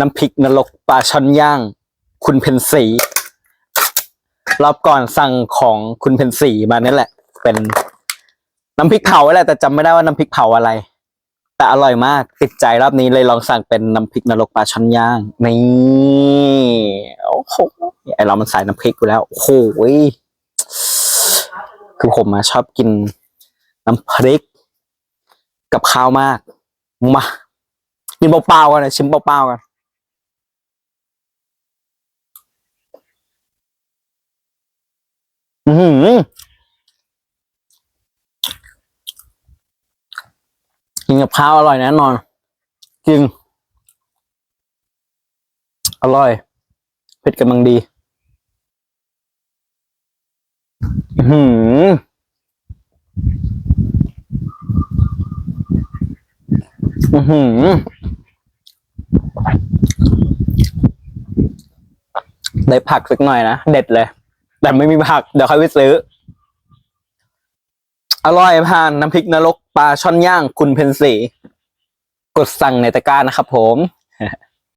น้ำพริกนรกปลาช่อนย่าง คุณเพนสีรอบก่อนสั่งของคุณเพนสีมานี่แหละ เป็นน้ำพริกเผาแหละแต่จำไม่ได้ว่าน้ำพริกเผาอะไร แต่อร่อยมากติดใจรอบนี้เลยลองสั่งเป็นน้ำพริกนรกปลาช่อนย่างนี่โอ้โหไอเรามันสายน้ำพริกอยู่แล้วโอ้โหยคือผมมาชอบกินน้ำพริก กับข้าวมากมากินเปล่าๆกันนะชิมเปล่าๆกัน อือหือกินกับข้าวอร่อยแน่นอน จริง อร่อย เผ็ดกำลังดีอือหืออือหือได้ผักสักหน่อยนะ เด็ดเลย แต่ไม่มีผัก เดี๋ยวค่อยไปซื้อ อร่อยผ่านน้ำพริกนรกปลาช่อนย่างคุณเพนสีกดสั่งในตะกร้านะครับผม